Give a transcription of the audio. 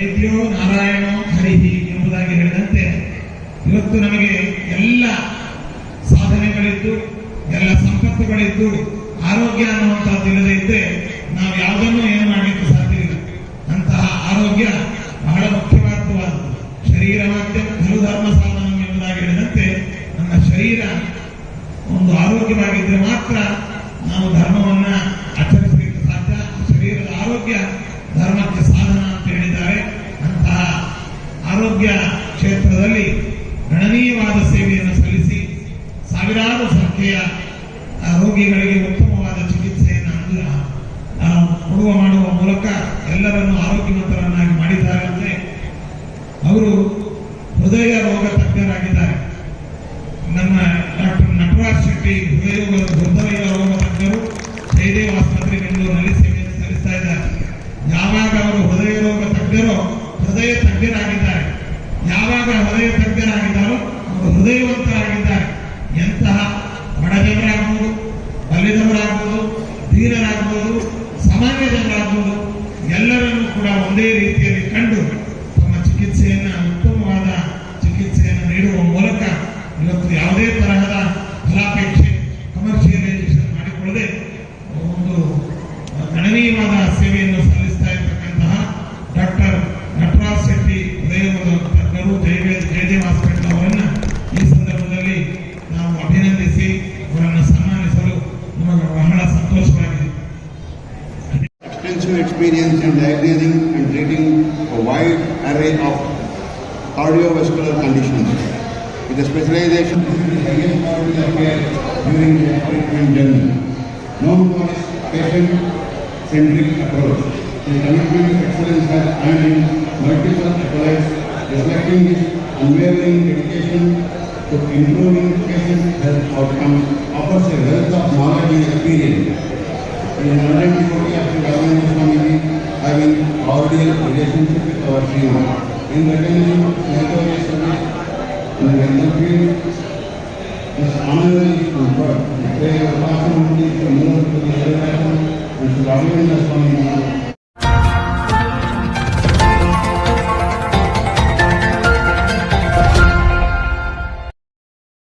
ವೈದ್ಯೋ ನಾರಾಯಣೋ ಹರಿಹಿ ಎಂಬುದಾಗಿ ಹೇಳಿದಂತೆ ಇವತ್ತು ನಮಗೆ ಎಲ್ಲ ಸಾಧನೆಗಳಿದ್ದು, ಎಲ್ಲ ಸಂಪತ್ತುಗಳಿದ್ದು, ಆರೋಗ್ಯ ಅನ್ನುವಂಥದ್ದು ಇಲ್ಲದೆ ಇದ್ದರೆ ನಾವು ಯಾವುದನ್ನು ಏನು ಮಾಡಲಿಕ್ಕೆ ಸಾಧ್ಯವಿಲ್ಲ. ಅಂತಹ ಆರೋಗ್ಯ ಬಹಳ ಮುಖ್ಯವಾದವಾದದ್ದು ಶರೀರ ಖಲು ಧರ್ಮ ಸಾಧನ ಎಂಬುದಾಗಿ ಹೇಳಿದಂತೆ ನಮ್ಮ ಶರೀರ ಒಂದು ಆರೋಗ್ಯವಾಗಿದ್ದರೆ ಮಾತ್ರ ನಾವು ಆ, ರೋಗಿಗಳಿಗೆ ಉತ್ತಮವಾದ ಚಿಕಿತ್ಸೆಯನ್ನು ಅಂದು ಕೊಡುವ ಮಾಡುವ ಮೂಲಕ ಎಲ್ಲರನ್ನು ಆರೋಗ್ಯವಂತರನ್ನಾಗಿ ಮಾಡಿದ್ದಾರೆ ಅಂದರೆ ಅವರು ಹೃದಯ ರೋಗ ತಜ್ಞರಾಗಿದ್ದಾರೆ. ನಮ್ಮ ಡಾಕ್ಟರ್ ನಟರಾಜ್ ಶೆಟ್ಟಿ ಹೃದಯ ಹೃದಯ ರೋಗ ತಜ್ಞರು ಜಯದೇವ ಆಸ್ಪತ್ರೆ ಬೆಂಗಳೂರಿನಲ್ಲಿ ಸೇವೆ ಸಲ್ಲಿಸ್ತಾ ಇದ್ದಾರೆ. ಯಾವಾಗ ಅವರು ಹೃದಯ ರೋಗ ತಜ್ಞರು ಹೃದಯ ತಜ್ಞರಾಗಿದ್ದಾರೆ. ಯಾವಾಗ ಹೃದಯ ತಜ್ಞರಾಗಿದ್ದಾರೋ ಅವರು ಹೃದಯವಂತರಾಗಿದ್ದಾರೆ నిజం రాకూడదు ధీర రాకూడదు సమావేశం రాకూడదు extensive experience in diagnosing and treating a wide array of cardiovascular conditions with a specialization in highest quality of care during the treatment journey. Known for its patient-centric approach, the commitment to excellence has earned him multiple accolades reflecting his unwavering dedication to improving patient health outcomes offers a wealth of knowledge and experience. In 1948, how their relationship with our dream. In recognizing mental service in the mental field, this honoring is to work. We pray your responsibility to move to the elevation and to government the community.